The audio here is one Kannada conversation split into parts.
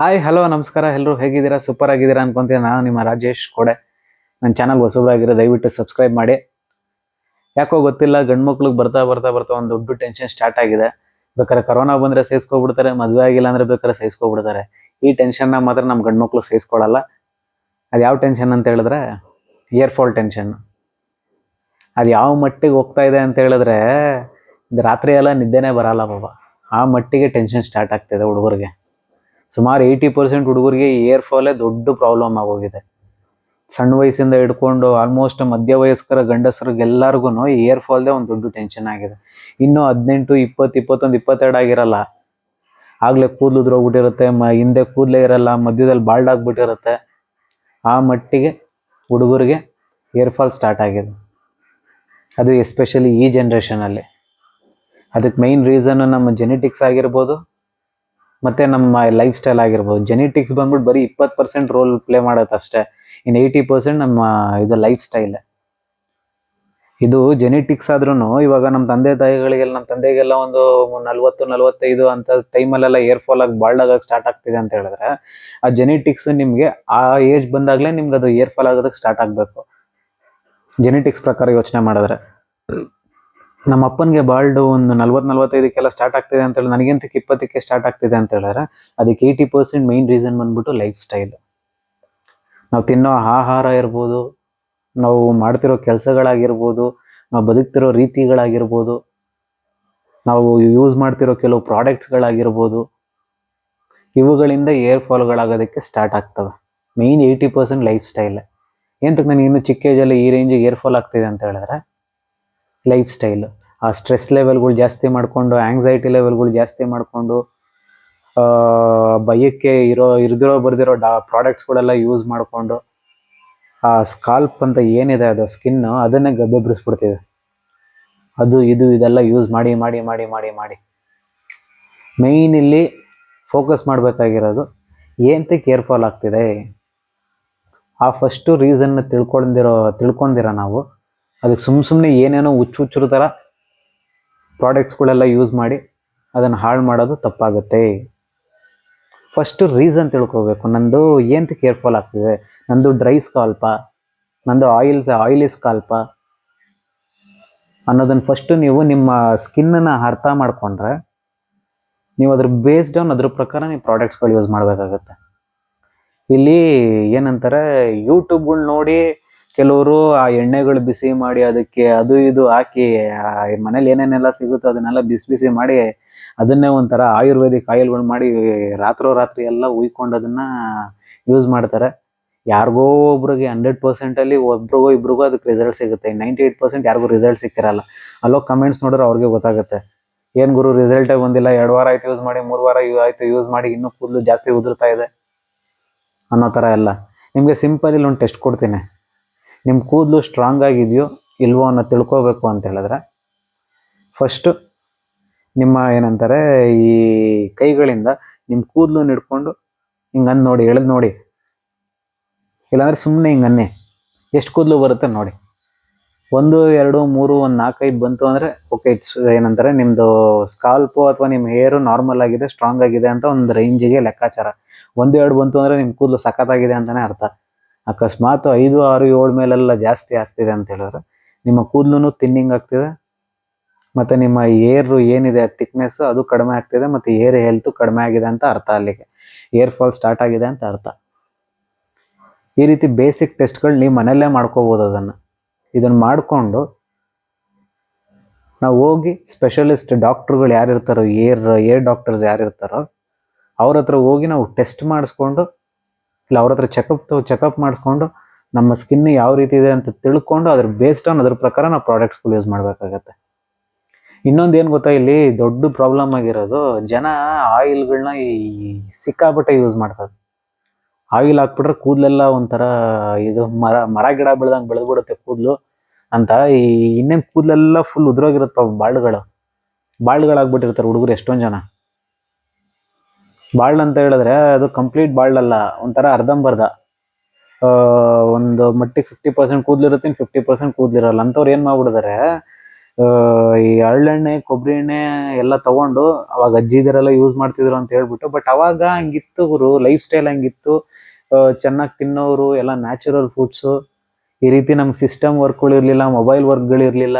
ಹಾಯ್ ಹಲೋ ನಮಸ್ಕಾರ. ಎಲ್ಲರೂ ಹೇಗಿದ್ದೀರಾ? ಸೂಪರ್ ಆಗಿದ್ದೀರಾ ಅನ್ಕೊಂತೀನಿ. ನಾನು ನಿಮ್ಮ ರಾಜೇಶ್ ಕೊಡೆ. ನನ್ನ ಚಾನಲ್ ಹೊಸಬರಾಗಿರೋ ದಯವಿಟ್ಟು ಸಬ್ಸ್ಕ್ರೈಬ್ ಮಾಡಿ. ಯಾಕೋ ಗೊತ್ತಿಲ್ಲ ಗಂಡು ಮಕ್ಳಿಗೆ ಬರ್ತಾ ಬರ್ತಾ ಬರ್ತಾ ಒಂದು ದೊಡ್ಡ ಟೆನ್ಷನ್ ಸ್ಟಾರ್ಟ್ ಆಗಿದೆ. ಬೇಕಾದ್ರೆ ಕರೋನಾ ಬಂದರೆ ಸೇಸ್ಕೊಬಿಡ್ತಾರೆ, ಮದುವೆ ಆಗಿಲ್ಲ ಅಂದ್ರೆ ಬೇಕಾದ್ರೆ ಸೇಸ್ಕೊಬಿಡ್ತಾರೆ. ಈ ಟೆನ್ಷನ್ನ ಮಾತ್ರ ನಮ್ಮ ಗಂಡು ಮಕ್ಳು ಸಹಿಸ್ಕೊಳ್ಳಲ್ಲ ಅದು ಯಾವ ಟೆನ್ಷನ್ ಅಂತ ಹೇಳಿದ್ರೆ ಇಯರ್ ಫಾಲ್ ಟೆನ್ಷನ್ ಅದು ಯಾವ ಮಟ್ಟಿಗೆ ಹೋಗ್ತಾ ಇದೆ ಅಂತ ಹೇಳಿದ್ರೆ ರಾತ್ರಿ ಎಲ್ಲ ನಿದ್ದೆನೇ ಬರಲ್ಲ ಬಾಬಾ ಆ ಮಟ್ಟಿಗೆ ಟೆನ್ಷನ್ ಸ್ಟಾರ್ಟ್ ಆಗ್ತಿದೆ ಹುಡುಗರಿಗೆ. ಸುಮಾರು ಏಯ್ಟಿ ಪರ್ಸೆಂಟ್ ಹುಡುಗರಿಗೆ ಏರ್ ಫಾಲೇ ದೊಡ್ಡ ಪ್ರಾಬ್ಲಮ್ ಆಗೋಗಿದೆ. ಸಣ್ಣ ವಯಸ್ಸಿಂದ ಹಿಡ್ಕೊಂಡು ಆಲ್ಮೋಸ್ಟ್ ಮಧ್ಯ ವಯಸ್ಕರ ಗಂಡಸರಿಗೆಲ್ಲರಿಗೂ ಏರ್ ಫಾಲ್ದೇ ಒಂದು ದೊಡ್ಡ ಟೆನ್ಷನ್ ಆಗಿದೆ. ಇನ್ನು ಹದಿನೆಂಟು, ಇಪ್ಪತ್ತು, ಇಪ್ಪತ್ತೊಂದು, ಇಪ್ಪತ್ತೆರಡು ಆಗಿರಲ್ಲ. ಆಗಲೇ ಕೂದಲು ಉದ್ರೋಗ್ಬಿಟ್ಟಿರುತ್ತೆ ಮ, ಹಿಂದೆ ಕೂದಲೇ ಇರಲ್ಲ, ಮಧ್ಯದಲ್ಲಿ ಬಾಲ್ಡ್ ಆ ಮಟ್ಟಿಗೆ ಹುಡುಗರಿಗೆ ಏರ್ ಫಾಲ್ ಸ್ಟಾರ್ಟ್ ಆಗಿದೆ. ಅದು ಎಸ್ಪೆಷಲಿ ಈ ಜನ್ರೇಷನಲ್ಲಿ ಅದಕ್ಕೆ ಮೈನ್ ರೀಸನ್ ನಮ್ಮ ಜೆನೆಟಿಕ್ಸ್ ಆಗಿರ್ಬೋದು ಮತ್ತು ನಮ್ಮ ಲೈಫ್ ಸ್ಟೈಲ್ ಆಗಿರ್ಬೋದು. ಜೆನೆಟಿಕ್ಸ್ ಬಂದ್ಬಿಟ್ಟು ಬರೀ ಇಪ್ಪತ್ತು ಪರ್ಸೆಂಟ್ ರೋಲ್ ಪ್ಲೇ ಮಾಡುತ್ತೆ ಅಷ್ಟೇ ಇನ್ನು ಏಯ್ಟಿ ಪರ್ಸೆಂಟ್ ನಮ್ಮ ಇದು ಲೈಫ್ ಸ್ಟೈಲ್ ಇದು ಜೆನೆಟಿಕ್ಸ್ ಆದ್ರೂ ಇವಾಗ ನಮ್ಮ ತಂದೆ ತಾಯಿಗಳಿಗೆಲ್ಲ, ನಮ್ಮ ತಂದೆಗೆಲ್ಲ ಒಂದು ನಲ್ವತ್ತು ನಲ್ವತ್ತೈದು ಅಂತ ಟೈಮಲ್ಲೆಲ್ಲ ಏರ್ ಫಾಲ್ ಆಗಿ ಬಾಲ್ಡ್ ಆಗಕ್ಕೆ ಸ್ಟಾರ್ಟ್ ಆಗ್ತಿದೆ ಅಂತ ಹೇಳಿದ್ರೆ, ಆ ಜೆನೆಟಿಕ್ಸ್ ನಿಮಗೆ ಆ ಏಜ್ ಬಂದಾಗಲೇ ನಿಮ್ಗೆ ಅದು ಏರ್ ಫಾಲ್ ಆಗೋದಕ್ಕೆ ಸ್ಟಾರ್ಟ್ ಆಗಬೇಕು. ಜೆನೆಟಿಕ್ಸ್ ಪ್ರಕಾರ ಯೋಚನೆ ಮಾಡಿದ್ರೆ. ನಮ್ಮ ಅಪ್ಪನಿಗೆ ಬಾಲ್ಡು ಒಂದು ನಲ್ವತ್ತು ನಲ್ವತ್ತೈದಕ್ಕೆಲ್ಲ ಸ್ಟಾರ್ಟ್ ಆಗ್ತಿದೆ ಅಂತ ಹೇಳಿ ನನಗಿಂತಕ್ಕೆ ಇಪ್ಪತ್ತಕ್ಕೆ ಸ್ಟಾರ್ಟ್ ಆಗ್ತಿದೆ ಅಂತ ಹೇಳಿದ್ರೆ ಅದಕ್ಕೆ ಏಯ್ಟಿ ಪರ್ಸೆಂಟ್ ಮೈನ್ ರೀಸನ್ ಬಂದ್ಬಿಟ್ಟು ಲೈಫ್ ಸ್ಟೈಲ್ ನಾವು ತಿನ್ನೋ ಆಹಾರ ಇರ್ಬೋದು, ನಾವು ಮಾಡ್ತಿರೋ ಕೆಲಸಗಳಾಗಿರ್ಬೋದು, ನಾವು ಬದುಕ್ತಿರೋ ರೀತಿಗಳಾಗಿರ್ಬೋದು, ನಾವು ಯೂಸ್ ಮಾಡ್ತಿರೋ ಕೆಲವು ಪ್ರಾಡಕ್ಟ್ಸ್ಗಳಾಗಿರ್ಬೋದು ಇವುಗಳಿಂದ ಏರ್ ಫಾಲ್ಗಳಾಗೋದಕ್ಕೆ ಸ್ಟಾರ್ಟ್ ಆಗ್ತವೆ. Main eighty percent lifestyle ಏನಕ್ಕೆ ನನಗೆ ಇನ್ನೂ ಚಿಕ್ಕ ಏಜಲ್ಲಿ ಈ ರೇಂಜಿಗೆ ಏರ್ ಫಾಲ್ ಆಗ್ತಿದೆ ಅಂತ ಹೇಳಿದ್ರೆ ಲೈಫ್ ಸ್ಟೈಲ್ ಆ ಸ್ಟ್ರೆಸ್ ಲೆವೆಲ್ಗಳು ಜಾಸ್ತಿ ಮಾಡಿಕೊಂಡು ಆ್ಯಂಗ್ಸೈಟಿ ಲೆವೆಲ್ಗಳು ಜಾಸ್ತಿ ಮಾಡಿಕೊಂಡು ಭಯಕ್ಕೆ ಇರೋ, ಇರ್ದಿರೋ ಬರ್ದಿರೋ ಡಾ ಪ್ರಾಡಕ್ಟ್ಸ್ಗಳೆಲ್ಲ ಯೂಸ್ ಮಾಡಿಕೊಂಡು, ಆ ಸ್ಕಾಲ್ಪ್ ಅಂತ ಏನಿದೆ ಅದು ಸ್ಕಿನ್ನು ಅದನ್ನೇ ಗಬ್ಬೆ ಬಿಡಿಸ್ಬಿಡ್ತೀವಿ ಅದು, ಇದು, ಇದೆಲ್ಲ ಯೂಸ್ ಮಾಡಿ ಮಾಡಿ ಮಾಡಿ ಮಾಡಿ ಮಾಡಿ. ಮೇಯ್ನ್ ಇಲ್ಲಿ ಫೋಕಸ್ ಮಾಡಬೇಕಾಗಿರೋದು ಏನಂತ ಕೇರ್ಫಾಲ್ ಆಗ್ತಿದೆ? ಆ ಫಸ್ಟು ರೀಸನ್ನ ತಿಳ್ಕೊಂಡಿರೋ ತಿಳ್ಕೊಂಡಿರೋ ನಾವು? ಅದಕ್ಕೆ ಸುಮ್ಮ ಸುಮ್ಮನೆ ಏನೇನೋ ಹುಚ್ಚು ಹುಚ್ಚರ ಥರ ಪ್ರಾಡಕ್ಟ್ಸ್ಗಳೆಲ್ಲ ಯೂಸ್ ಮಾಡಿ ಅದನ್ನು ಹಾಳು ಮಾಡೋದು ತಪ್ಪಾಗುತ್ತೆ. ಫಸ್ಟು ರೀಸನ್ ತಿಳ್ಕೋಬೇಕು. ನಂದು ಏನು ಕೇರ್ಫುಲ್ ಆಗ್ತಿದೆ? ನಂದು ಡ್ರೈ ಸ್ಕಾಲ್ಪ, ನಂದು ಆಯಿಲ್ಸ್, ಆಯಿಲಿ ಸ್ಕಾಲ್ಪ ಅನ್ನೋದನ್ನು ಫಸ್ಟು ನೀವು ನಿಮ್ಮ ಸ್ಕಿನ್ನನ್ನು ಅರ್ಥ ಮಾಡಿಕೊಂಡ್ರೆ ನೀವು ಅದ್ರ ಬೇಸ್ಡ್ ಆನ್ ಅದ್ರ ಪ್ರಕಾರ ನೀವು ಪ್ರಾಡಕ್ಟ್ಸ್ಗಳು ಯೂಸ್ ಮಾಡಬೇಕಾಗತ್ತೆ. ಇಲ್ಲಿ ಏನಂತಾರೆ ಯೂಟ್ಯೂಬ್ಗಳು ನೋಡಿ ಕೆಲವರು ಆ ಎಣ್ಣೆಗಳು ಬಿಸಿ ಮಾಡಿ ಅದಕ್ಕೆ ಅದು ಇದು ಹಾಕಿ ಮನೇಲಿ ಏನೇನೆಲ್ಲ ಸಿಗುತ್ತೋ ಅದನ್ನೆಲ್ಲ ಬಿಸಿ ಬಿಸಿ ಮಾಡಿ ಅದನ್ನೇ ಒಂಥರ ಆಯುರ್ವೇದಿಕ್ ಆಯಿಲ್ಗಳು ಮಾಡಿ ರಾತ್ರೋ ರಾತ್ರಿ ಎಲ್ಲ ಉಯ್ಕೊಂಡು ಅದನ್ನ ಯೂಸ್ ಮಾಡ್ತಾರೆ. ಯಾರಿಗೋ ಒಬ್ರಿಗೆ ಹಂಡ್ರೆಡ್ ಪರ್ಸೆಂಟಲ್ಲಿ ಒಬ್ರಿಗೋ ಇಬ್ರಿಗೋ ಅದಕ್ಕೆ ರಿಸಲ್ಟ್ ಸಿಗುತ್ತೆ. ನೈಂಟಿ ಏಟ್ ಪರ್ಸೆಂಟ್ ಯಾರಿಗೂ ರಿಸಲ್ಟ್ ಸಿಕ್ಕಿರಲ್ಲ. ಅಲ್ಲೋ ಕಮೆಂಟ್ಸ್ ನೋಡಿದ್ರೆ ಅವ್ರಿಗೆ ಗೊತ್ತಾಗುತ್ತೆ. ಏನು ಗುರು ರಿಸಲ್ಟೇ ಬಂದಿಲ್ಲ, ಎರಡು ವಾರ ಆಯ್ತು ಯೂಸ್ ಮಾಡಿ, ಮೂರು ವಾರ ಆಯ್ತು ಯೂಸ್ ಮಾಡಿ, ಇನ್ನೂ ಕೂದಲು ಜಾಸ್ತಿ ಉದುರ್ತಾ ಇದೆ ಅನ್ನೋ ಥರ ಎಲ್ಲ. ನಿಮಗೆ ಸಿಂಪಲ್ ಇಲ್ಲಿ ಒಂದು ಟೆಸ್ಟ್ ಕೊಡ್ತೀನಿ. ನಿಮ್ಮ ಕೂದಲು ಸ್ಟ್ರಾಂಗ್ ಆಗಿದೆಯೋ ಇಲ್ವೋ ಅನ್ನೋ ತಿಳ್ಕೋಬೇಕು ಅಂತ ಹೇಳಿದ್ರೆ ಫಸ್ಟು ನಿಮ್ಮ ಏನಂತಾರೆ, ಈ ಕೈಗಳಿಂದ ನಿಮ್ಮ ಕೂದಲು ಹಿಡ್ಕೊಂಡು ಹಿಂಗೆ ಅಂದು ನೋಡಿ, ಎಳೆದು ನೋಡಿ. ಇಲ್ಲಾಂದರೆ ಸುಮ್ಮನೆ ಹಿಂಗೆ ಅನ್ನಿ. ಎಷ್ಟು ಕೂದಲು ಬರುತ್ತೆ ನೋಡಿ. ಒಂದು, ಎರಡು, ಮೂರು, ಒಂದು ನಾಲ್ಕೈದು ಬಂತು ಅಂದರೆ ಓಕೆ ಇಟ್ಸ್ ಏನಂತಾರೆ ನಿಮ್ಮದು ಸ್ಕಾಲ್ಪು ಅಥವಾ ನಿಮ್ಮ ಹೇರು ನಾರ್ಮಲ್ ಆಗಿದೆ ಸ್ಟ್ರಾಂಗ್ ಆಗಿದೆ ಅಂತ ಒಂದು ರೇಂಜಿಗೆ ಲೆಕ್ಕಾಚಾರ. ಒಂದು, ಎರಡು ಬಂತು ಅಂದರೆ ನಿಮ್ಮ ಕೂದಲು ಸಖತ್ತಾಗಿದೆ ಅಂತಲೇ ಅರ್ಥ. ಅಕಸ್ಮಾತ್ ಐದು, ಆರು, ಏಳು ಮೇಲೆಲ್ಲ ಜಾಸ್ತಿ ಆಗ್ತಿದೆ ಅಂತ ಹೇಳಿದ್ರೆ ನಿಮ್ಮ ಕೂದಲು ತಿನ್ನಿಂಗ್ ಆಗ್ತಿದೆ, ಮತ್ತು ನಿಮ್ಮ ಏರು ಏನಿದೆ ತಿಕ್ನೆಸ್ ಅದು ಕಡಿಮೆ ಆಗ್ತಿದೆ, ಮತ್ತು ಏರ್ ಹೆಲ್ತ್ ಕಡಿಮೆ ಆಗಿದೆ ಅಂತ ಅರ್ಥ ಅಲ್ಲಿಗೆ. ಏರ್ ಫಾಲ್ ಸ್ಟಾರ್ಟ್ ಆಗಿದೆ ಅಂತ ಅರ್ಥ. ಈ ರೀತಿ ಬೇಸಿಕ್ ಟೆಸ್ಟ್ಗಳು ನೀವು ಮನೆಯಲ್ಲೇ ಮಾಡ್ಕೋಬೋದು ಅದನ್ನು. ಇದನ್ನು ಮಾಡಿಕೊಂಡು ನಾವು ಹೋಗಿ ಸ್ಪೆಷಲಿಸ್ಟ್ ಡಾಕ್ಟ್ರುಗಳು ಯಾರಿರ್ತಾರೋ, ಏರ್ ಏರ್ ಡಾಕ್ಟರ್ಸ್ ಯಾರಿರ್ತಾರೋ, ಅವ್ರ ಹತ್ರ ಹೋಗಿ ನಾವು ಟೆಸ್ಟ್ ಮಾಡಿಸ್ಕೊಂಡು ಇಲ್ಲ, ಅವ್ರ ಹತ್ರ ಚೆಕಪ್ ಚೆಕಪ್ ಮಾಡಿಸ್ಕೊಂಡು ನಮ್ಮ ಸ್ಕಿನ್ ಯಾವ ರೀತಿ ಇದೆ ಅಂತ ತಿಳ್ಕೊಂಡು ಅದ್ರ ಬೇಸ್ಡ್ ಆನ್ ಅದ್ರ ಪ್ರಕಾರ ನಾವು ಪ್ರಾಡಕ್ಟ್ಸ್ಗಳು ಯೂಸ್ ಮಾಡಬೇಕಾಗತ್ತೆ. ಇನ್ನೊಂದು ಏನು ಗೊತ್ತಾ, ಇಲ್ಲಿ ದೊಡ್ಡ ಪ್ರಾಬ್ಲಮ್ ಆಗಿರೋದು ಜನ ಆಯಿಲ್ಗಳನ್ನ ಈ ಸಿಕ್ಕಾಪಟ್ಟೆ ಯೂಸ್ ಮಾಡ್ತಾರೆ. ಆಯಿಲ್ ಹಾಕ್ಬಿಟ್ರೆ ಕೂದಲೆಲ್ಲ ಒಂಥರ ಇದು ಮರ ಮರ ಗಿಡ ಬೆಳ್ದಂಗೆ ಬೆಳೆದ್ಬಿಡುತ್ತೆ ಕೂದಲು ಅಂತ. ಈ ಇನ್ನೇನು ಕೂದಲೆಲ್ಲ ಫುಲ್ ಉದುರೋಗಿರುತ್ತೆ ಬಾಳುಗಳು. ಬಾಳ್ಗಳಾಗ್ಬಿಟ್ಟಿರ್ತಾರೆ ಹುಡುಗರು ಎಷ್ಟೊಂದು ಜನ. ಬಾಳ್ಡ್ ಅಂತ ಹೇಳಿದ್ರೆ ಅದು ಕಂಪ್ಲೀಟ್ ಬಾಳ್ಡ್ ಅಲ್ಲ, ಒಂಥರ ಅರ್ಧಂಬರ್ಧ. ಒಂದು ಮಟ್ಟಿಗೆ ಫಿಫ್ಟಿ ಪರ್ಸೆಂಟ್ ಕೂದಲಿರುತ್ತೆ ಫಿಫ್ಟಿ ಪರ್ಸೆಂಟ್ ಕೂದಲಿರಲ್ಲ. ಅಂಥವ್ರು ಏನು ಮಾಡ್ಬಿಡಿದಾರೆ ಈ ಹರಳೆಣ್ಣೆ ಕೊಬ್ಬರಿ ಎಣ್ಣೆ ಎಲ್ಲ ತಗೊಂಡು ಅವಾಗ ಅಜ್ಜಿದರೆಲ್ಲ ಯೂಸ್ ಮಾಡ್ತಿದ್ರು ಅಂತ ಹೇಳ್ಬಿಟ್ಟು ಬಟ್ ಅವಾಗ ಹಂಗಿತ್ತು ಗುರು ಲೈಫ್ ಸ್ಟೈಲ್ ಹಂಗಿತ್ತು. ಚೆನ್ನಾಗಿ ತಿನ್ನೋರು, ಎಲ್ಲ ನ್ಯಾಚುರಲ್ ಫುಡ್ಸು ಈ ರೀತಿ ನಮ್ಗೆ ಸಿಸ್ಟಮ್ ವರ್ಕ್ಗಳಿರಲಿಲ್ಲ ಮೊಬೈಲ್ ವರ್ಕ್ಗಳಿರಲಿಲ್ಲ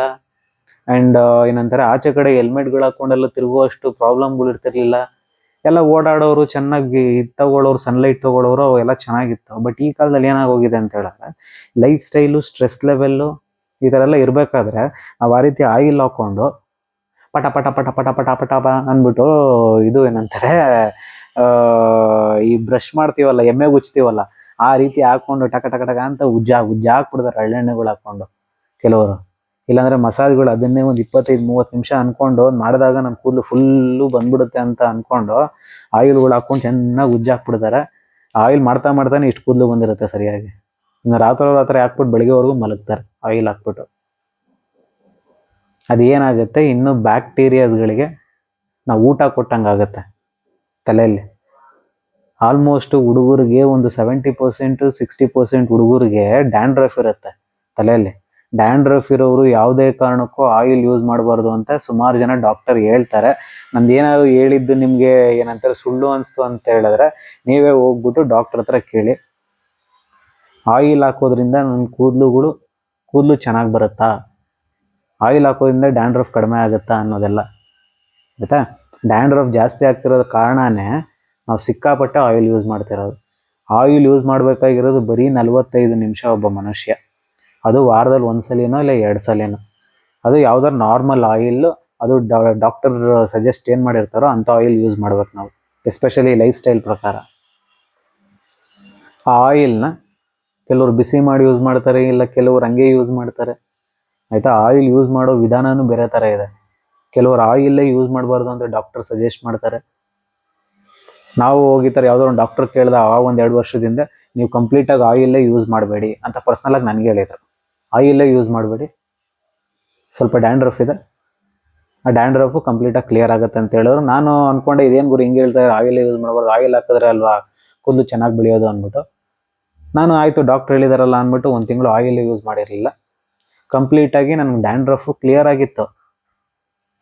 ಆ್ಯಂಡ್ ಏನಂತಾರೆ, ಆಚೆ ಕಡೆ ಹೆಲ್ಮೆಟ್ಗಳು ಹಾಕೊಂಡೆಲ್ಲ ತಿರುಗುವಷ್ಟು ಪ್ರಾಬ್ಲಮ್ಗಳು ಇರ್ತಿರ್ಲಿಲ್ಲ. ಎಲ್ಲ ಓಡಾಡೋರು ಚೆನ್ನಾಗಿ ತಗೊಳ್ಳೋರು ಸನ್ಲೈಟ್ ತಗೊಳ್ಳೋರು ಅವೆಲ್ಲ ಚೆನ್ನಾಗಿತ್ತು. ಬಟ್ ಈ ಕಾಲದಲ್ಲಿ ಏನಾಗೋಗಿದೆ ಅಂತ ಹೇಳಿದ್ರೆ ಲೈಫ್ ಸ್ಟೈಲು ಸ್ಟ್ರೆಸ್ ಲೆವೆಲ್ಲು ಈ ಥರ ಎಲ್ಲ ಇರಬೇಕಾದ್ರೆ ನಾವು ಆ ರೀತಿ ಆಯಿಲ್ ಹಾಕ್ಕೊಂಡು ಪಟ ಪಟ ಪಟ ಪಟ ಪಟ ಪಟ ಪ ಅಂದ್ಬಿಟ್ಟು ಇದು ಏನಂತಾರೆ ಈ ಬ್ರಷ್ ಮಾಡ್ತೀವಲ್ಲ, ಎಮ್ಮೆ ಗುಚ್ತೀವಲ್ಲ, ಆ ರೀತಿ ಹಾಕೊಂಡು ಟಕ ಟಕ ಟಕ ಅಂತ ಉಜ್ಜ ಉಜ್ಜ ಹಾಕ್ಬಿಡ್ತಾರೆ ಹಳ್ಳೆಣ್ಣೆಗಳು ಹಾಕ್ಕೊಂಡು ಕೆಲವರು. ಇಲ್ಲಾಂದ್ರೆ ಮಸಾಜ್ಗಳು ಅದನ್ನೇ ಒಂದು ಇಪ್ಪತ್ತೈದು, ಮೂವತ್ತು ನಿಮಿಷ ಅನ್ಕೊಂಡು ಮಾಡಿದಾಗ ನಮ್ಮ ಕೂದಲು ಫುಲ್ಲು ಬಂದ್ಬಿಡುತ್ತೆ ಅಂತ ಅನ್ಕೊಂಡು ಆಯಿಲ್ಗಳು ಹಾಕೊಂಡು ಚೆನ್ನಾಗಿ ಉಜ್ಜಾಕ್ಬಿಡ್ತಾರೆ ಆಯಿಲ್ ಮಾಡ್ತಾ ಮಾಡ್ತಾನೆ ಇಷ್ಟು ಕೂದಲು ಬಂದಿರುತ್ತೆ ಸರಿಯಾಗಿ. ಇನ್ನು ರಾತ್ರಿ ರಾತ್ರಿ ಹಾಕ್ಬಿಟ್ಟು ಬೆಳಗ್ಗೆವರೆಗೂ ಮಲಗ್ತಾರೆ ಆಯಿಲ್ ಹಾಕ್ಬಿಟ್ಟು. ಅದೇನಾಗುತ್ತೆ ಇನ್ನು ಬ್ಯಾಕ್ಟೀರಿಯಾಸ್ಗಳಿಗೆ ನಾವು ಊಟ ಕೊಟ್ಟಂಗೆ ಆಗುತ್ತೆ ತಲೆಯಲ್ಲಿ. ಆಲ್ಮೋಸ್ಟ್ ಹುಡುಗರಿಗೆ ಒಂದು ಸೆವೆಂಟಿ ಪರ್ಸೆಂಟ್ ಸಿಕ್ಸ್ಟಿ ಪರ್ಸೆಂಟ್ ಹುಡುಗರಿಗೆ ಡ್ಯಾಂಡ್ರಫ್ ಇರುತ್ತೆ ತಲೆಯಲ್ಲಿ. ಡ್ಯಾಂಡ್ರಫ್ ಇರೋರು ಯಾವುದೇ ಕಾರಣಕ್ಕೂ ಆಯಿಲ್ ಯೂಸ್ ಮಾಡಬಾರ್ದು ಅಂತ ಸುಮಾರು ಜನ ಡಾಕ್ಟರ್ ಹೇಳ್ತಾರೆ. ನಂದು ಏನಾದ್ರು ಹೇಳಿದ್ದು ನಿಮಗೆ ಏನಂತಾರೆ ಸುಳ್ಳು ಅನಿಸ್ತು ಅಂತ ಹೇಳಿದ್ರೆ ನೀವೇ ಹೋಗ್ಬಿಟ್ಟು ಡಾಕ್ಟರ್ ಹತ್ರ ಕೇಳಿ. ಆಯಿಲ್ ಹಾಕೋದ್ರಿಂದ ನನ್ನ ಕೂದಲುಗಳು ಕೂದಲು ಚೆನ್ನಾಗಿ ಬರುತ್ತಾ? ಆಯಿಲ್ ಹಾಕೋದ್ರಿಂದ ಡ್ಯಾಂಡ್ರಫ್ ಕಡಿಮೆ ಆಗುತ್ತಾ ಅನ್ನೋದೆಲ್ಲ. ಆಯಿತಾ? ಡ್ಯಾಂಡ್ರಫ್ ಜಾಸ್ತಿ ಆಗ್ತಿರೋದ ಕಾರಣನೇ ನಾವು ಸಿಕ್ಕಾಪಟ್ಟೆ ಆಯಿಲ್ ಯೂಸ್ ಮಾಡ್ತಿರೋದು. ಆಯಿಲ್ ಯೂಸ್ ಮಾಡಬೇಕಾಗಿರೋದು ಬರೀ ನಲವತ್ತೈದು ನಿಮಿಷ ಒಬ್ಬ ಮನುಷ್ಯ. ಅದು ವಾರದಲ್ಲಿ ಒಂದು ಸಲಿನೋ ಇಲ್ಲ ಎರಡು ಸಲಿನೋ? ಅದು ಯಾವ್ದಾರು ನಾರ್ಮಲ್ ಆಯಿಲ್ ಅದು ಡಾಕ್ಟರ್ ಸಜೆಸ್ಟ್ ಏನು ಮಾಡಿರ್ತಾರೋ ಅಂಥ ಆಯಿಲ್ ಯೂಸ್ ಮಾಡ್ಬೇಕು ನಾವು ಎಸ್ಪೆಷಲಿ ಲೈಫ್ ಸ್ಟೈಲ್ ಪ್ರಕಾರ. ಆ ಆಯಿಲ್ನ ಕೆಲವರು ಬಿಸಿ ಮಾಡಿ ಯೂಸ್ ಮಾಡ್ತಾರೆ, ಇಲ್ಲ ಕೆಲವರು ಹಂಗೆ ಯೂಸ್ ಮಾಡ್ತಾರೆ. ಆಯಿತಾ? ಆಯಿಲ್ ಯೂಸ್ ಮಾಡೋ ವಿಧಾನವೂ ಬೇರೆ ಥರ ಇದೆ. ಕೆಲವರು ಆಯಿಲ್ಲೇ ಯೂಸ್ ಮಾಡಬಾರ್ದು ಅಂತ ಡಾಕ್ಟರ್ ಸಜೆಸ್ಟ್ ಮಾಡ್ತಾರೆ. ನಾವು ಹೋಗಿತಾರೆ ಯಾವುದೋ ಒಂದು ಡಾಕ್ಟರ್ ಕೇಳಿದ, ಆ ಒಂದು ಎರಡು ವರ್ಷದಿಂದ ನೀವು ಕಂಪ್ಲೀಟಾಗಿ ಆಯಿಲ್ಲೇ ಯೂಸ್ ಮಾಡಬೇಡಿ ಅಂತ ಪರ್ಸ್ನಲಾಗಿ ನನಗೆ ಹೇಳಿದರು. ಆಯಿಲ್ಲೇ ಯೂಸ್ ಮಾಡಬೇಡಿ. ಸ್ವಲ್ಪ ಡ್ಯಾಂಡ್ರಫ್ ಇದೆ. ಆ ಡ್ಯಾಂಡ್ರಫು ಕಂಪ್ಲೀಟಾಗಿ ಕ್ಲಿಯರ್ ಆಗುತ್ತೆ ಅಂತ ಹೇಳಿದ್ರು ನಾನು ಅನ್ಕೊಂಡೆ ಇದೇನು ಗುರು ಹಿಂಗೆ ಹೇಳ್ತಾರೆ ಆಯಿಲ್ ಯೂಸ್ ಮಾಡಬಾರ್ದು. ಆಯಿಲ್ ಹಾಕಿದ್ರೆ ಅಲ್ವಾ? ಕೂದಲು ಚೆನ್ನಾಗಿ ಬೆಳೆಯೋದು ಅಂದ್ಬಿಟ್ಟು. ನಾನು ಆಯಿತು ಡಾಕ್ಟರ್ ಹೇಳಿದಾರಲ್ಲ ಅಂದ್ಬಿಟ್ಟು ಒಂದು ತಿಂಗಳು ಆಯಿಲ್ ಯೂಸ್ ಮಾಡಿರಲಿಲ್ಲ. ಕಂಪ್ಲೀಟಾಗಿ ನನಗೆ ಡ್ಯಾಂಡ್ರಫು ಕ್ಲಿಯರ್ ಆಗಿತ್ತು.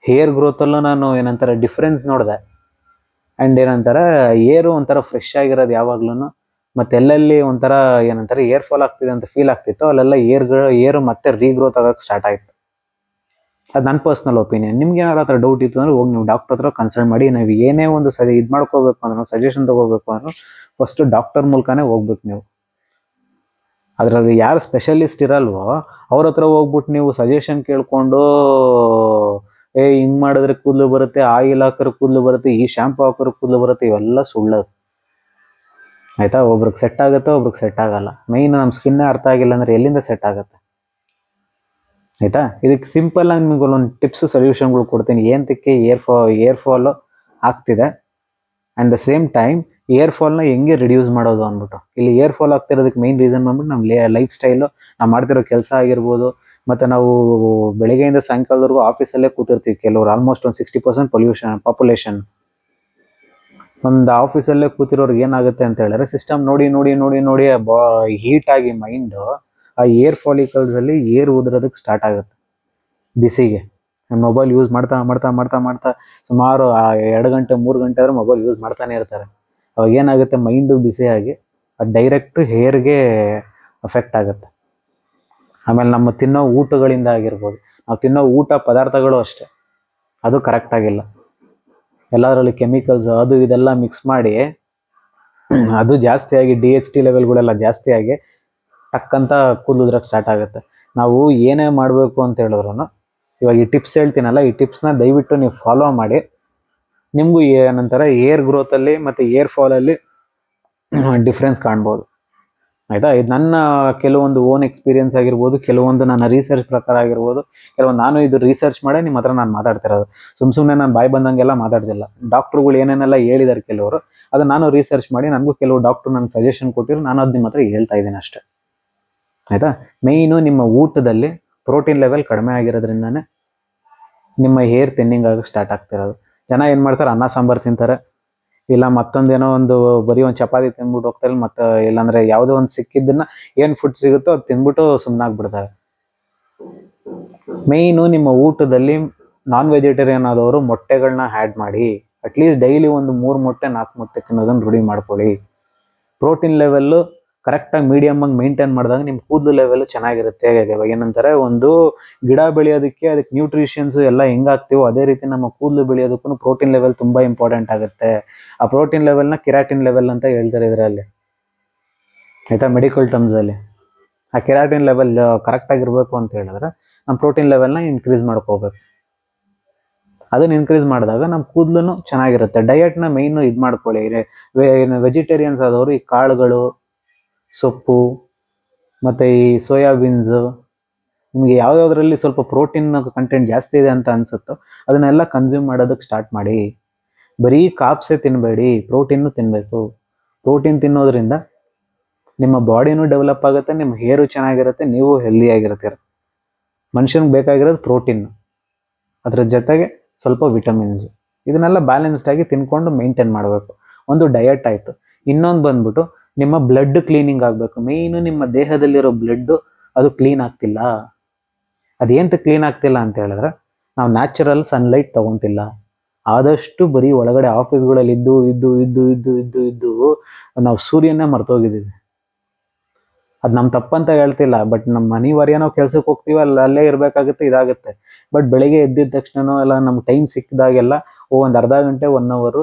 ಹೇರ್ ಗ್ರೋತಲ್ಲೂ ನಾನು ಏನಂತಾರೆ ಡಿಫ್ರೆನ್ಸ್ ನೋಡಿದೆ. ಆ್ಯಂಡ್ ಏನಂತಾರೆ ಏರು ಒಂಥರ ಫ್ರೆಶ್ ಆಗಿರೋದು ಯಾವಾಗ್ಲೂ ಮತ್ತು ಎಲ್ಲೆಲ್ಲಿ ಒಂಥರ ಏನಂತಾರೆ ಏರ್ ಫಾಲ್ ಆಗ್ತಿದೆ ಅಂತ ಫೀಲ್ ಆಗ್ತಿತ್ತು ಅಲ್ಲೆಲ್ಲ ಏರ್ ಏರು ಮತ್ತೆ ರೀಗ್ರೋತ್ ಆಗೋಕ್ಕೆ ಸ್ಟಾರ್ಟ್ ಆಯಿತು. ಅದು ನನ್ನ ಪರ್ಸ್ನಲ್ ಒಪಿನಿಯನ್ ನಿಮ್ಗೆ ಏನಾದ್ರು ಆ ಥರ ಡೌಟ್ ಇತ್ತು ಅಂದ್ರೆ ಹೋಗಿ ನೀವು ಡಾಕ್ಟರ್ ಹತ್ರ ಕನ್ಸಲ್ಟ್ ಮಾಡಿ, ನೀವು ಏನೇ ಒಂದು ಸರಿ ಇದು ಮಾಡ್ಕೋಬೇಕು ಅಂದ್ರೂ ಸಜೆಷನ್ ತಗೋಬೇಕು ಅಂದ್ರೂ ಫಸ್ಟು ಡಾಕ್ಟರ್ ಮೂಲಕನೇ ಹೋಗ್ಬೇಕು ನೀವು. ಅದರಲ್ಲಿ ಯಾರು ಸ್ಪೆಷಲಿಸ್ಟ್ ಇರಲ್ವೋ ಅವ್ರ ಹತ್ರ ಹೋಗ್ಬಿಟ್ಟು ನೀವು ಸಜೆಷನ್ ಕೇಳ್ಕೊಂಡು, ಏ, ಹಿಂಗೆ ಮಾಡಿದ್ರೆ ಕೂದಲು ಬರುತ್ತೆ ಆಯಿಲ್ ಹಾಕಿದ್ರೆ ಕೂದಲು ಬರುತ್ತೆ, ಈ ಶ್ಯಾಂಪು ಹಾಕಿದ್ರೆ ಕೂದಲು ಬರುತ್ತೆ ಇವೆಲ್ಲ ಸುಳ್ಳು ಆಯ್ತಾ? ಒಬ್ರಿಗೆ ಸೆಟ್ ಆಗುತ್ತೆ, ಒಬ್ರಿಗೆ ಸೆಟ್ ಆಗಲ್ಲ. ಮೈನ್ ನಮ್ಮ ಸ್ಕಿನ್ನೇ ಅರ್ಥ ಆಗಿಲ್ಲ ಅಂದ್ರೆ ಎಲ್ಲಿಂದ ಸೆಟ್ ಆಗುತ್ತೆ? ಆಯ್ತಾ? ಇದಕ್ಕೆ ಸಿಂಪಲ್ ಆಗಿ ನಿಮ್ಗೆ ಒಂದೊಂದು ಟಿಪ್ಸ್ ಸೊಲ್ಯೂಷನ್ಗಳು ಕೊಡ್ತೀನಿ. ಏನಕ್ಕೆ ಏರ್ ಫಾ ಏರ್ ಫಾಲು ಆಗ್ತಿದೆ. And the same time hair ಫಾಲ್ನ ಹೆಂಗೆ ರಿಡ್ಯೂಸ್ ಮಾಡೋದು ಅಂದ್ಬಿಟ್ಟು. ಇಲ್ಲಿ ಏರ್ ಫಾಲ್ ಆಗ್ತಿರೋದಕ್ಕೆ ಮೈನ್ ರೀಸನ್ ಬಂದ್ಬಿಟ್ಟು ನಮ್ಮ ಲೈಫ್ ಸ್ಟೈಲು ನಾವು ಮಾಡ್ತಿರೋ ಕೆಲಸ ಆಗಿರ್ಬೋದು. ಮತ್ತು ನಾವು ಬೆಳಗ್ಗೆಯಿಂದ ಸಾಯಂಕಾಲದವರೆಗೂ ಆಫೀಸಲ್ಲೇ ಕೂತಿರ್ತೀವಿ. ಕೆಲವರು ಆಲ್ಮೋಸ್ಟ್ ಒಂದು ಸಿಕ್ಸ್ಟಿ ಪರ್ಸೆಂಟ್ ಪೊಲ್ಯೂಷನ್ ಪಾಪ್ಯುಲೇಷನ್ ಒಂದು ಆಫೀಸಲ್ಲೇ ಕೂತಿರೋರ್ಗೆ ಏನಾಗುತ್ತೆ ಅಂತ ಹೇಳಿದ್ರೆ ಸಿಸ್ಟಮ್ ನೋಡಿ ನೋಡಿ ನೋಡಿ ನೋಡಿ ಬಾ ಹೀಟಾಗಿ ಮೈಂಡು ಆ ಏರ್ ಫಾಲಿಕಲ್ಸಲ್ಲಿ ಏರ್ ಉದ್ರೋದಕ್ಕೆ ಸ್ಟಾರ್ಟ್ ಆಗುತ್ತೆ. ಬಿಸಿಗೆ. ಮೊಬೈಲ್ ಯೂಸ್ ಮಾಡ್ತಾ ಮಾಡ್ತಾ ಮಾಡ್ತಾ ಮಾಡ್ತಾ ಸುಮಾರು, ಆ, ಎರಡು ಗಂಟೆ, ಮೂರು ಗಂಟೆ ಆದ್ರೆ ಮೊಬೈಲ್ ಯೂಸ್ ಮಾಡ್ತಾನೆ ಇರ್ತಾರೆ. ಅವಾಗ ಏನಾಗುತ್ತೆ ಮೈಂಡು ಬಿಸಿಯಾಗಿ ಅದು ಡೈರೆಕ್ಟ್ ಹೇರ್ಗೆ ಅಫೆಕ್ಟ್ ಆಗುತ್ತೆ. ಆಮೇಲೆ ನಮ್ಮ ತಿನ್ನೋ ಊಟಗಳಿಂದ ಆಗಿರ್ಬೋದು, ನಾವು ತಿನ್ನೋ ಊಟ ಪದಾರ್ಥಗಳು ಅಷ್ಟೇ. ಅದು ಕರೆಕ್ಟಾಗಿಲ್ಲ ಎಲ್ಲದರಲ್ಲಿ ಕೆಮಿಕಲ್ಸ್ ಅದು ಇದೆಲ್ಲ ಮಿಕ್ಸ್ ಮಾಡಿ, ಅದು ಜಾಸ್ತಿಯಾಗಿ ಡಿ ಎಚ್ ಟಿ ಲೆವೆಲ್ಗಳೆಲ್ಲ ಜಾಸ್ತಿಯಾಗಿ ಟಕ್ಕಂತ ಕೂದಲುದ್ರಕ್ಕೆ ಸ್ಟಾರ್ಟ್ ಆಗುತ್ತೆ. ನಾವು ಏನೇ ಮಾಡಬೇಕು ಅಂತ ಹೇಳಿದ್ರು ಇವಾಗ ಈ ಟಿಪ್ಸ್ ಹೇಳ್ತೀನಲ್ಲ, ಈ ಟಿಪ್ಸ್ನ ದಯವಿಟ್ಟು ನೀವು ಫಾಲೋ ಮಾಡಿ. ನಿಮಗೂ ಏನಂತಾರೆ ಏರ್ ಗ್ರೋತಲ್ಲಿ ಮತ್ತು ಏರ್ ಫಾಲಲ್ಲಿ ಡಿಫ್ರೆನ್ಸ್ ಕಾಣ್ಬೋದು. ಆಯಿತಾ? ಇದು ನನ್ನ ಕೆಲವೊಂದು ಓನ್ ಎಕ್ಸ್ಪೀರಿಯನ್ಸ್ ಆಗಿರ್ಬೋದು, ಕೆಲವೊಂದು ನನ್ನ ರಿಸರ್ಚ್ ಪ್ರಕಾರ ಆಗಿರ್ಬೋದು, ಕೆಲವೊಂದು ನಾನು ಇದು ರಿಸರ್ಚ್ ಮಾಡೇ ನಿಮ್ಮ ಹತ್ರ ನಾನು ಮಾತಾಡ್ತಿರೋದು ಸುಮ್ ಸುಮ್ಮನೆ ನಾನು ಬಾಯಿ ಬಂದಂಗೆಲ್ಲ ಮಾತಾಡ್ತಿಲ್ಲ. ಡಾಕ್ಟ್ರುಗಳು ಏನೇನೆಲ್ಲ ಹೇಳಿದ್ದಾರೆ ಕೆಲವರು ಅದು ನಾನು ರಿಸರ್ಚ್ ಮಾಡಿ ನನಗೂ ಕೆಲವು ಡಾಕ್ಟ್ರು ನನಗೆ ಸಜೆಷನ್ ಕೊಟ್ಟಿರು, ನಾನು ಅದು ನಿಮ್ಮ ಹತ್ರ ಹೇಳ್ತಾ ಇದ್ದೀನಿ ಅಷ್ಟೇ. ಆಯಿತಾ? ಮೇಯ್ನು ನಿಮ್ಮ ಊಟದಲ್ಲಿ ಪ್ರೋಟೀನ್ ಲೆವೆಲ್ ಕಡಿಮೆ ಆಗಿರೋದ್ರಿಂದನೇ ನಿಮ್ಮ ಹೇರ್ ಥಿನ್ನಿಂಗ್ ಆಗಿ ಸ್ಟಾರ್ಟ್ ಆಗ್ತಿರೋದು. ಜನ ಏನು ಮಾಡ್ತಾರೆ? ಅನ್ನ, ಸಾಂಬಾರು ತಿಂತಾರೆ. ಇಲ್ಲ ಮತ್ತೊಂದೇನೋ ಒಂದು ಬರೀ ಒಂದು ಚಪಾತಿ ತಿಂದ್ಬಿಟ್ಟು ಹೋಗ್ತಾರೆ ಮತ್ತು ಇಲ್ಲಾಂದ್ರೆ ಯಾವುದೋ ಒಂದು ಸಿಕ್ಕಿದ್ದನ್ನ ಏನು ಫುಡ್ ಸಿಗುತ್ತೋ ಅದು ತಿಂದ್ಬಿಟ್ಟು ಸುಮ್ಮನಾಗ್ಬಿಡ್ತಾರೆ ಮೇಯ್ನು ನಿಮ್ಮ ಊಟದಲ್ಲಿ ನಾನ್ ವೆಜಿಟೇರಿಯನ್ ಆದವರು ಮೊಟ್ಟೆಗಳನ್ನ ಆ್ಯಡ್ ಮಾಡಿ ಅಟ್ಲೀಸ್ಟ್ ಡೈಲಿ ಒಂದು ಮೂರು ಮೊಟ್ಟೆ ನಾಲ್ಕು ಮೊಟ್ಟೆ ತಿನ್ನೋದನ್ನ ರೂಢಿ ಮಾಡ್ಕೊಳ್ಳಿ. ಪ್ರೋಟೀನ್ ಲೆವೆಲ್ಲು ಕರೆಕ್ಟಾಗಿ ಮೀಡಿಯಮ್ ಆಗಿ ಮೇಂಟೈನ್ ಮಾಡಿದಾಗ ನಿಮ್ಮ ಕೂದಲು ಲೆವೆಲ್ ಚೆನ್ನಾಗಿರುತ್ತೆ. ಇವಾಗ ಏನಂತಾರೆ, ಒಂದು ಗಿಡ ಬೆಳೆಯೋದಕ್ಕೆ ಅದಕ್ಕೆ ನ್ಯೂಟ್ರಿಷನ್ಸ್ ಎಲ್ಲ ಹೆಂಗ್ ಹಾಕ್ತೀವೋ ಅದೇ ರೀತಿ ನಮ್ಮ ಕೂದಲು ಬೆಳೆಯೋದಕ್ಕೂ ಪ್ರೋಟೀನ್ ಲೆವೆಲ್ ತುಂಬಾ ಇಂಪಾರ್ಟೆಂಟ್ ಆಗುತ್ತೆ. ಆ ಪ್ರೋಟೀನ್ ಲೆವೆಲ್ನ ಕೆರಾಟಿನ್ ಲೆವೆಲ್ ಅಂತ ಹೇಳ್ತಾರೆ ಇದರಲ್ಲಿ. ಆಯಿತಾ? ಮೆಡಿಕಲ್ ಟರ್ಮ್ಸ್ ಅಲ್ಲಿ. ಆ ಕೆರಾಟಿನ್ ಲೆವೆಲ್ ಕರೆಕ್ಟಾಗಿರಬೇಕು ಅಂತ ಹೇಳಿದ್ರೆ ನಮ್ಮ ಪ್ರೋಟೀನ್ ಲೆವೆಲ್ನ ಇನ್ಕ್ರೀಸ್ ಮಾಡ್ಕೋಬೇಕು. ಅದನ್ನ ಇನ್ಕ್ರೀಸ್ ಮಾಡಿದಾಗ ನಮ್ಮ ಕೂದಲು ಚೆನ್ನಾಗಿರುತ್ತೆ. ಡಯಟ್ನ ಮೇಯ್ನು ಇದು ಮಾಡ್ಕೊಳ್ಳಿ. ವೆಜಿಟೇರಿಯನ್ಸ್ ಆದವರು ಈ ಕಾಳುಗಳು ಸೊಪ್ಪು, ಮತ್ತು ಈ ಸೋಯಾಬೀನ್ಸು, ನಿಮಗೆ ಯಾವುದಾದ್ರಲ್ಲಿ ಸ್ವಲ್ಪ ಪ್ರೋಟೀನ್ ಕಂಟೆಂಟ್ ಜಾಸ್ತಿ ಇದೆ ಅಂತ ಅನ್ಸುತ್ತೋ ಅದನ್ನೆಲ್ಲ ಕನ್ಸ್ಯೂಮ್ ಮಾಡೋದಕ್ಕೆ ಸ್ಟಾರ್ಟ್ ಮಾಡಿ. ಬರೀ ಕಾಪ್ಸೇ ತಿನ್ನಬೇಡಿ ಪ್ರೋಟೀನು ತಿನ್ನಬೇಕು ಪ್ರೋಟೀನ್ ತಿನ್ನೋದ್ರಿಂದ ನಿಮ್ಮ ಬಾಡಿನೂ ಡೆವಲಪ್ ಆಗುತ್ತೆ, ನಿಮ್ಮ ಹೇರು ಚೆನ್ನಾಗಿರುತ್ತೆ, ನೀವು ಹೆಲ್ದಿಯಾಗಿರ್ತೀರ ಮನುಷ್ಯನಿಗೆ ಬೇಕಾಗಿರೋದು ಪ್ರೋಟೀನ್ ಅದರ ಜೊತೆಗೆ ಸ್ವಲ್ಪ ವಿಟಮಿನ್ಸ್ ಇದನ್ನೆಲ್ಲ ಬ್ಯಾಲೆನ್ಸ್ಡ್ ಆಗಿ ತಿನ್ಕೊಂಡು ಮೇಂಟೈನ್ ಮಾಡಬೇಕು. ಒಂದು ಡಯಟ್ ಆಯಿತು. ಇನ್ನೊಂದು ಬಂದ್ಬಿಟ್ಟು ನಿಮ್ಮ ಬ್ಲಡ್ ಕ್ಲೀನಿಂಗ್ ಆಗಬೇಕು. ಮೇಯ್ನು ನಿಮ್ಮ ದೇಹದಲ್ಲಿರೋ ಬ್ಲಡ್ ಅದು ಕ್ಲೀನ್ ಆಗ್ತಿಲ್ಲ. ಅದೇಂತ ಕ್ಲೀನ್ ಆಗ್ತಿಲ್ಲ ಅಂತ ಹೇಳಿದ್ರೆ ನಾವು ನ್ಯಾಚುರಲ್ ಸನ್ಲೈಟ್ ತಗೊಂತಿಲ್ಲ. ಆದಷ್ಟು ಬರೀ ಒಳಗಡೆ ಆಫೀಸ್ಗಳಲ್ಲಿ ಇದ್ದು ಇದ್ದು ಇದ್ದು ಇದ್ದು ಇದ್ದು ಇದ್ದು ನಾವು ಸೂರ್ಯನೇ ಮರ್ತೋಗಿದ್ದೀವಿ. ಅದು ನಮ್ಮ ತಪ್ಪಂತ ಹೇಳ್ತಿಲ್ಲ ಬಟ್ ನಮ್ಮ ಅನಿವಾರ್ಯ ನಾವು ಕೆಲ್ಸಕ್ಕೆ ಹೋಗ್ತೀವಿ, ಅಲ್ಲಿ, ಅಲ್ಲೇ ಇರಬೇಕಾಗುತ್ತೆ, ಇದಾಗುತ್ತೆ. ಬಟ್ ಬೆಳಿಗ್ಗೆ ಎದ್ದಿದ ತಕ್ಷಣನೋ ಎಲ್ಲ ನಮ್ಗೆ ಟೈಮ್ ಸಿಕ್ಕಿದಾಗೆಲ್ಲ ಒಂದು ಅರ್ಧ ಗಂಟೆ ಒನ್ ಅವರು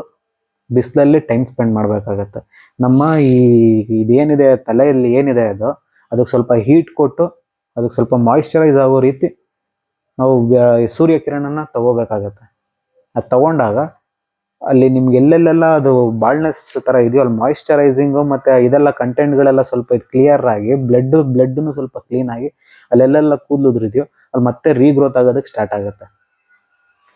ಬಿಸಿಲಲ್ಲಿ ಟೈಮ್ ಸ್ಪೆಂಡ್ ಮಾಡಬೇಕಾಗತ್ತೆ. ನಮ್ಮ ಈ ಇದೇನಿದೆ, ತಲೆಯಲ್ಲಿ ಏನಿದೆ ಅದು, ಅದಕ್ಕೆ ಸ್ವಲ್ಪ ಹೀಟ್ ಕೊಟ್ಟು, ಅದಕ್ಕೆ ಸ್ವಲ್ಪ ಮಾಯಿಶ್ಚರೈಸ್ ಆಗೋ ರೀತಿ ನಾವು ಸೂರ್ಯ ಕಿರಣನ ತಗೋಬೇಕಾಗತ್ತೆ. ಅದು ತಗೊಂಡಾಗ ಅಲ್ಲಿ ನಿಮ್ಗೆ ಎಲ್ಲೆಲ್ಲೆಲ್ಲ ಅದು ಬಾಳ್ನೆಸ್ ಥರ ಇದೆಯೋ, ಅಲ್ಲಿ ಮಾಯಿಶ್ಚರೈಸಿಂಗು ಮತ್ತು ಇದೆಲ್ಲ ಕಂಟೆಂಟ್ಗಳೆಲ್ಲ ಸ್ವಲ್ಪ ಇದು ಕ್ಲಿಯರ್ ಆಗಿ ಬ್ಲಡ್ ಬ್ಲಡ್ನು ಸ್ವಲ್ಪ ಕ್ಲೀನ್ ಆಗಿ, ಅಲ್ಲೆಲ್ಲೆಲ್ಲ ಕೂದಲುದ್ರಿದೆಯೋ ಅಲ್ಲಿ ಮತ್ತೆ ರೀಗ್ರೋತ್ ಆಗೋದಕ್ಕೆ ಸ್ಟಾರ್ಟ್ ಆಗುತ್ತೆ.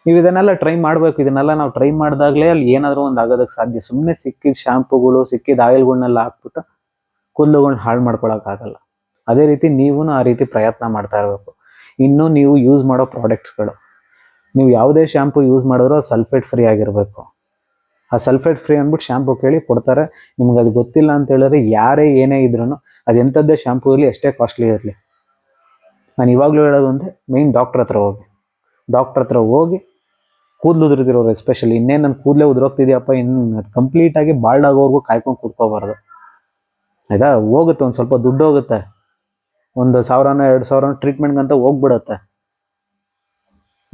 ನೀವು ಇದನ್ನೆಲ್ಲ ಟ್ರೈ ಮಾಡಬೇಕು. ಇದನ್ನೆಲ್ಲ ನಾವು ಟ್ರೈ ಮಾಡಿದಾಗಲೇ ಅಲ್ಲಿ ಏನಾದರೂ ಒಂದು ಆಗೋದಕ್ಕೆ ಸಾಧ್ಯ. ಸುಮ್ಮನೆ ಸಿಕ್ಕಿದ ಶ್ಯಾಂಪುಗಳು ಸಿಕ್ಕಿದ ಆಯಿಲ್ಗಳನ್ನೆಲ್ಲ ಹಾಕ್ಬಿಟ್ಟು ಕೂದಲುಗಳನ್ನ ಹಾಳು ಮಾಡ್ಕೊಳಕ್ಕಾಗಲ್ಲ ಅದೇ ರೀತಿ ನೀವು ಆ ರೀತಿ ಪ್ರಯತ್ನ ಮಾಡ್ತಾ ಇರಬೇಕು. ಇನ್ನು ನೀವು ಯೂಸ್ ಮಾಡೋ ಪ್ರಾಡಕ್ಟ್ಸ್ಗಳು ನೀವು ಯಾವುದೇ ಶ್ಯಾಂಪು ಯೂಸ್ ಮಾಡಿದ್ರೂ ಸಲ್ಫೇಟ್ ಫ್ರೀ ಆಗಿರಬೇಕು. ಆ ಸಲ್ಫೇಟ್ ಫ್ರೀ ಅಂದ್ಬಿಟ್ಟು ಶ್ಯಾಂಪು ಕೇಳಿ ಕೊಡ್ತಾರೆ. ನಿಮ್ಗೆ ಅದು ಗೊತ್ತಿಲ್ಲ ಅಂತ ಹೇಳಿದ್ರೆ ಯಾರೇ ಏನೇ ಇದ್ರೂ ಅದು ಎಂಥದ್ದೇ ಶ್ಯಾಂಪು ಇರಲಿ ಎಷ್ಟೇ ಕಾಸ್ಟ್ಲಿ ಇರಲಿ. ನಾನು ಇವಾಗಲೂ ಹೇಳೋದು ಅಂದರೆ ಮೇಯ್ನ್ ಡಾಕ್ಟ್ರ್ ಹತ್ರ ಹೋಗಿ. ಡಾಕ್ಟ್ರ್ ಹತ್ರ ಹೋಗಿ ಕೂದಲು ಉದುರಿದಿರೋರು ಎಸ್ಪೆಷಲಿ ಇನ್ನೇನು ನನ್ನ ಕೂದಲೇ ಉದುರೋಗ್ತಿದ್ಯಪ್ಪ, ಇನ್ನು ಕಂಪ್ಲೀಟಾಗಿ ಬಾಲ್ಡಾಗೋವರೆಗೂ ಕಾಯ್ಕೊಂಡು ಕೂತ್ಕೋಬಾರ್ದು. ಆಯಿತಾ? ಹೋಗುತ್ತೆ, ಒಂದು ಸ್ವಲ್ಪ ದುಡ್ಡು ಹೋಗುತ್ತೆ. ಒಂದು ಸಾವಿರನ, ಎರಡು ಸಾವಿರ ಟ್ರೀಟ್ಮೆಂಟ್ಗಂತ ಹೋಗ್ಬಿಡುತ್ತೆ.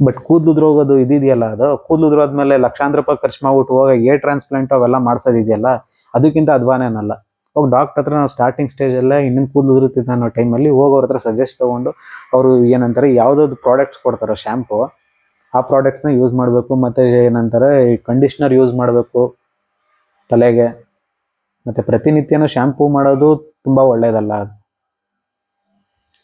ಬಟ್ ಕೂದಲು ಉದುರೋಗೋದು ಇದಿದೆಯಲ್ಲ ಅದು? ಕೂದಲು ಉದುರೋದ್ಮೇಲೆ ಲಕ್ಷಾಂತರ ರೂಪಾಯಿ ಖರ್ಚು ಮಾಡ್ಬಿಟ್ಟು ಹೋಗಿ ಏ ಟ್ರಾನ್ಸ್ಪ್ಲಾಂಟ್ ಅವೆಲ್ಲ ಮಾಡ್ಸೋದಿದೆಯಲ್ಲ ಅದಕ್ಕಿಂತ ಅದ್ವಾನೇನಲ್ಲ ಹೋಗಿ ಡಾಕ್ಟರ್ ಹತ್ರ ನಾವು ಸ್ಟಾರ್ಟಿಂಗ್ ಸ್ಟೇಜಲ್ಲೇ ಇನ್ನೊಂದು ಕೂದಲು ಉದುರುತ್ತಿದ್ದ ಅನ್ನೋ ಟೈಮಲ್ಲಿ ಹೋಗೋರ ಹತ್ರ ಸಜೆಸ್ಟ್ ತೊಗೊಂಡು ಅವರು ಏನಂತಾರೆ, ಯಾವುದಾದ್ರು ಪ್ರಾಡಕ್ಟ್ಸ್ ಕೊಡ್ತಾರೋ ಶ್ಯಾಂಪು ಆ ಪ್ರಾಡಕ್ಟ್ಸ್ನ ಯೂಸ್ ಮಾಡಬೇಕು, ಮತ್ತು ಏನಂತಾರೆ, ಈ ಕಂಡೀಷ್ನರ್ ಯೂಸ್ ಮಾಡಬೇಕು ತಲೆಗೆ. ಮತ್ತು ಪ್ರತಿನಿತ್ಯನೂ ಶ್ಯಾಂಪೂ ಮಾಡೋದು ತುಂಬ ಒಳ್ಳೆಯದಲ್ಲ ಅದು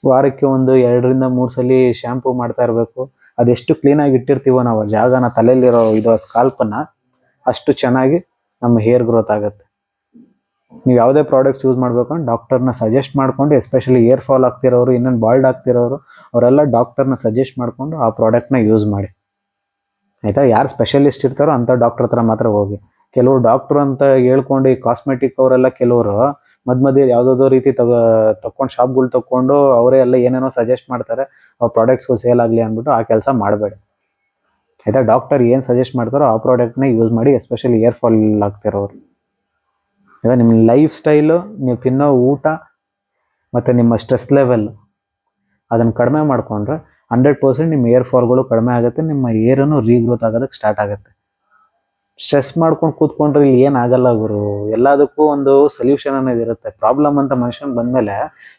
ವಾರಕ್ಕೆ ಒಂದು ಎರಡರಿಂದ ಮೂರು ಸಲ ಶ್ಯಾಂಪೂ ಮಾಡ್ತಾ ಇರಬೇಕು. ಅದೆಷ್ಟು ಕ್ಲೀನಾಗಿ ಇಟ್ಟಿರ್ತೀವೋ ನಾವು, ಜಾಗನ ತಲೆಯಲ್ಲಿರೋ ಇದು ಸ್ಕಾಲ್ಪನ್ನ ಅಷ್ಟು ಚೆನ್ನಾಗಿ ನಮ್ಮ ಹೇರ್ ಗ್ರೋತ್ ಆಗುತ್ತೆ. ನೀವು ಯಾವುದೇ ಪ್ರಾಡಕ್ಟ್ಸ್ ಯೂಸ್ ಮಾಡಬೇಕು ಅಂದ್ರೆ ಡಾಕ್ಟರ್ನ ಸಜೆಸ್ಟ್ ಮಾಡಿಕೊಂಡು ಎಸ್ಪೆಷಲಿ ಏರ್ ಫಾಲ್ ಆಗ್ತಿರೋರು ಇನ್ನೊಂದು ಬಾಲ್ಡ್ ಆಗ್ತಿರೋರು, ಅವರೆಲ್ಲ ಡಾಕ್ಟರ್ನ ಸಜೆಸ್ಟ್ ಮಾಡಿಕೊಂಡು ಆ ಪ್ರಾಡಕ್ಟ್ನ ಯೂಸ್ ಮಾಡಿ. ಆಯಿತಾ? ಯಾರು ಸ್ಪೆಷಲಿಸ್ಟ್ ಇರ್ತಾರೋ ಅಂಥ ಡಾಕ್ಟ್ರ್ ಹತ್ರ ಮಾತ್ರ ಹೋಗಿ. ಕೆಲವರು ಡಾಕ್ಟ್ರು ಅಂತ ಹೇಳ್ಕೊಂಡು ಈ ಕಾಸ್ಮೆಟಿಕ್ ಅವರೆಲ್ಲ ಕೆಲವರು ಮಧ್ಯ ಮಧ್ಯೆ ಯಾವುದಾದೋ ರೀತಿ ತಗೋ ತಕೊಂಡು ಶಾಪ್ಗಳು ತಗೊಂಡು ಅವರೇ ಎಲ್ಲ ಏನೇನೋ ಸಜೆಸ್ಟ್ ಮಾಡ್ತಾರೆ ಆ ಪ್ರಾಡಕ್ಟ್ಸ್ಗಳು ಸೇಲ್ ಆಗಲಿ ಅಂದ್ಬಿಟ್ಟು ಆ ಕೆಲಸ ಮಾಡಬೇಡಿ. ಆಯಿತಾ? ಡಾಕ್ಟರ್ ಏನು ಸಜೆಸ್ಟ್ ಮಾಡ್ತಾರೋ ಆ ಪ್ರಾಡಕ್ಟ್ನ ಯೂಸ್ ಮಾಡಿ ಎಸ್ಪೆಷಲಿ ಏರ್ ಫಾಲ್ ಆಗ್ತಿರೋರು. ಇವಾಗ ನಿಮ್ಮ ಲೈಫ್ ಸ್ಟೈಲು ನೀವು ತಿನ್ನೋ ಊಟ ಮತ್ತು ನಿಮ್ಮ ಸ್ಟ್ರೆಸ್ ಲೆವೆಲ್ ಅದನ್ನು ಕಡಿಮೆ ಮಾಡಿಕೊಂಡ್ರೆ ಹಂಡ್ರೆಡ್ ಪರ್ಸೆಂಟ್ ನಿಮ್ಮ ಏರ್ ಫಾಲ್ಗಳು ಕಡಿಮೆ ಆಗುತ್ತೆ, ನಿಮ್ಮ ಏರನ್ನು ರೀಗ್ರೋತ್ ಆಗೋದಕ್ಕೆ ಸ್ಟಾರ್ಟ್ ಆಗುತ್ತೆ. ಸ್ಟ್ರೆಸ್ ಮಾಡ್ಕೊಂಡು ಕೂತ್ಕೊಂಡ್ರೆ ಇಲ್ಲಿ ಏನಾಗಲ್ಲ ಗುರು. ಎಲ್ಲದಕ್ಕೂ ಒಂದು ಸೊಲ್ಯೂಷನ್ ಅನ್ನೋದು ಇರುತ್ತೆ. ಪ್ರಾಬ್ಲಮ್ ಅಂತ ಮನುಷ್ಯನ್ ಬಂದಮೇಲೆ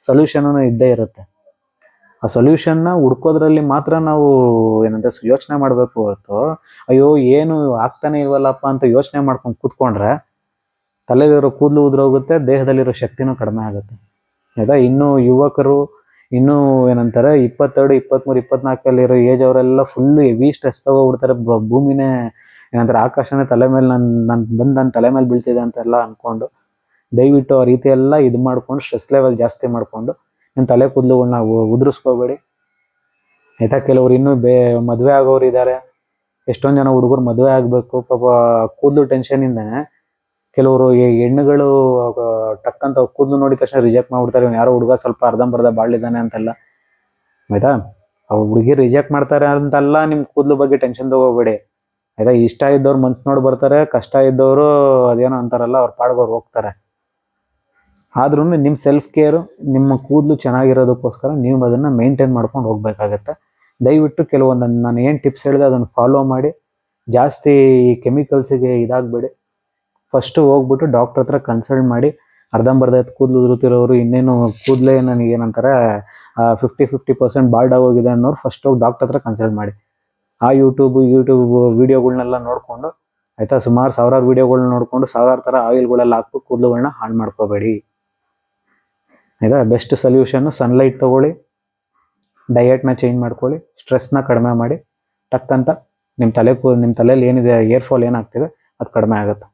ಸೊಲ್ಯೂಷನ್ ಅನ್ನೋ ಇದ್ದೇ ಇರುತ್ತೆ. ಆ ಸೊಲ್ಯೂಷನ್ನ ಹುಡ್ಕೋದ್ರಲ್ಲಿ ಮಾತ್ರ ನಾವು ಏನಂತ ಯೋಚನೆ ಮಾಡಬೇಕು ಹೊರತು, ಅಯ್ಯೋ ಏನು ಆಗ್ತಾನೆ ಇಲ್ವಲ್ಲಪ್ಪ ಅಂತ ಯೋಚನೆ ಮಾಡ್ಕೊಂಡು ಕೂತ್ಕೊಂಡ್ರೆ ತಲೆಯಲ್ಲಿರೋ ಕೂದಲು ಉದುರೋಗುತ್ತೆ, ದೇಹದಲ್ಲಿರೋ ಶಕ್ತಿನೂ ಕಡಿಮೆ ಆಗುತ್ತೆ. ಆಯ್ತಾ? ಇನ್ನು ಯುವಕರು ಇನ್ನೂ ಏನಂತಾರೆ, ಇಪ್ಪತ್ತೆರಡು ಇಪ್ಪತ್ತ್ಮೂರು ಇಪ್ಪತ್ನಾಲ್ಕಲ್ಲಿರೋ ಏಜ್ ಅವರೆಲ್ಲ ಫುಲ್ಲು ಹೆವಿ ಸ್ಟ್ರೆಸ್ ತಗೋಬಿಡ್ತಾರೆ. ಭೂಮಿನೇ ಏನಂತಾರೆ, ಆಕಾಶನೇ ತಲೆ ಮೇಲೆ ನನ್ನ ನನ್ನ ಬಂದು ನನ್ನ ತಲೆ ಮೇಲೆ ಬೀಳ್ತಿದೆ ಅಂತೆಲ್ಲ ಅಂದ್ಕೊಂಡು ದಯವಿಟ್ಟು ಆ ರೀತಿ ಎಲ್ಲ ಇದು ಮಾಡ್ಕೊಂಡು ಸ್ಟ್ರೆಸ್ ಲೆವೆಲ್ ಜಾಸ್ತಿ ಮಾಡಿಕೊಂಡು ನಿಮ್ಮ ತಲೆ ಕೂದಲುಗಳನ್ನ ಉದುರಿಸ್ಕೋಬೇಡಿ. ಆಯ್ತಾ? ಕೆಲವ್ರು ಇನ್ನೂ ಬೇ, ಮದುವೆ ಆಗೋರು ಇದ್ದಾರೆ ಎಷ್ಟೊಂದು ಜನ ಹುಡುಗರು ಮದುವೆ ಆಗಬೇಕು. ಪಾಪ, ಕೂದಲು ಟೆನ್ಷನಿಂದನೇ ಕೆಲವರು ಹೆಣ್ಣುಗಳು ಟಕ್ ಅಂತ ಕೂದಲು ನೋಡಿದ ತಕ್ಷಣ ರಿಜೆಕ್ಟ್ ಮಾಡ್ಬಿಡ್ತಾರೆ. ಇವ್ನು ಯಾರೋ ಹುಡುಗ ಸ್ವಲ್ಪ ಅರ್ಧಂಬರ್ಧ ಬಾಳಿದ್ದಾನೆ ಅಂತೆಲ್ಲ. ಆಯ್ತಾ? ಅವ್ರು ಹುಡುಗಿ ರಿಜೆಕ್ಟ್ ಮಾಡ್ತಾರೆ ಅಂತೆಲ್ಲ ನಿಮ್ಮ ಕೂದಲು ಬಗ್ಗೆ ಟೆನ್ಷನ್ ತಗೋಬೇಡಿ. ಆಯ್ತಾ? ಇಷ್ಟ ಇದ್ದವ್ರು ಮನ್ಸು ನೋಡಿ ಬರ್ತಾರೆ, ಕಷ್ಟ ಇದ್ದವರು ಅದೇನೋ ಅಂತಾರಲ್ಲ, ಅವ್ರ ಪಾಡ್ಗೋರು ಹೋಗ್ತಾರೆ. ಆದ್ರೂ ನಿಮ್ಮ ಸೆಲ್ಫ್ ಕೇರು ನಿಮ್ಮ ಕೂದಲು ಚೆನ್ನಾಗಿರೋದಕ್ಕೋಸ್ಕರ ನೀವು ಅದನ್ನು ಮೇಂಟೈನ್ ಮಾಡ್ಕೊಂಡು ಹೋಗ್ಬೇಕಾಗತ್ತೆ. ದಯವಿಟ್ಟು ಕೆಲವೊಂದು, ನಾನು ಏನು ಟಿಪ್ಸ್ ಹೇಳಿದೆ ಅದನ್ನು ಫಾಲೋ ಮಾಡಿ. ಜಾಸ್ತಿ ಕೆಮಿಕಲ್ಸಿಗೆ ಇದಾಗಬೇಡಿ. ಫಸ್ಟು ಹೋಗ್ಬಿಟ್ಟು ಡಾಕ್ಟ್ರ್ ಹತ್ರ ಕನ್ಸಲ್ಟ್ ಮಾಡಿ ಅರ್ಧಂಬರ್ಧ ಎತ್ತು ಕೂದಲು ಉದುರುತ್ತಿರೋರು ಇನ್ನೇನು ಕೂದಲೇ ನನಗೆ ಏನಂತಾರೆ ಫಿಫ್ಟಿ ಫಿಫ್ಟಿ ಪರ್ಸೆಂಟ್ ಬಾಲ್ಡ್ ಆಗೋಗಿದೆ ಅನ್ನೋರು ಫಸ್ಟ್ ಹೋಗಿ ಡಾಕ್ಟ್ರ್ ಹತ್ರ ಕನ್ಸಲ್ಟ್ ಮಾಡಿ. ಆ ಯೂಟ್ಯೂಬ್ ಯೂಟ್ಯೂಬ್ ವೀಡಿಯೋಗಳನ್ನೆಲ್ಲ ನೋಡಿಕೊಂಡು, ಆಯಿತಾ? ಸುಮಾರು ಸಾವಿರಾರು ವೀಡಿಯೋಗಳ್ನ ನೋಡಿಕೊಂಡು ಸಾವಿರಾರು ಥರ ಆಯಿಲ್ಗಳೆಲ್ಲ ಹಾಕ್ಬಿಟ್ಟು ಕೂದಲುಗಳನ್ನ ಹಾಳು ಮಾಡ್ಕೋಬೇಡಿ. ಆಯಿತಾ? ಬೆಸ್ಟ್ ಸೊಲ್ಯೂಷನ್ನು ಸನ್ಲೈಟ್ ತೊಗೊಳ್ಳಿ ಡಯಟ್ನ ಚೇಂಜ್ ಮಾಡ್ಕೊಳ್ಳಿ ಸ್ಟ್ರೆಸ್ನ ಕಡಿಮೆ ಮಾಡಿ ಟಕ್ಕಂತ ನಿಮ್ಮ ತಲೆ ಕೂ ನಿಮ್ಮ ತಲೆಯಲ್ಲಿ ಏನಿದೆ ಏರ್ ಫಾಲ್ ಏನಾಗ್ತಿದೆ, ಅದು ಕಡಿಮೆ ಆಗುತ್ತೆ.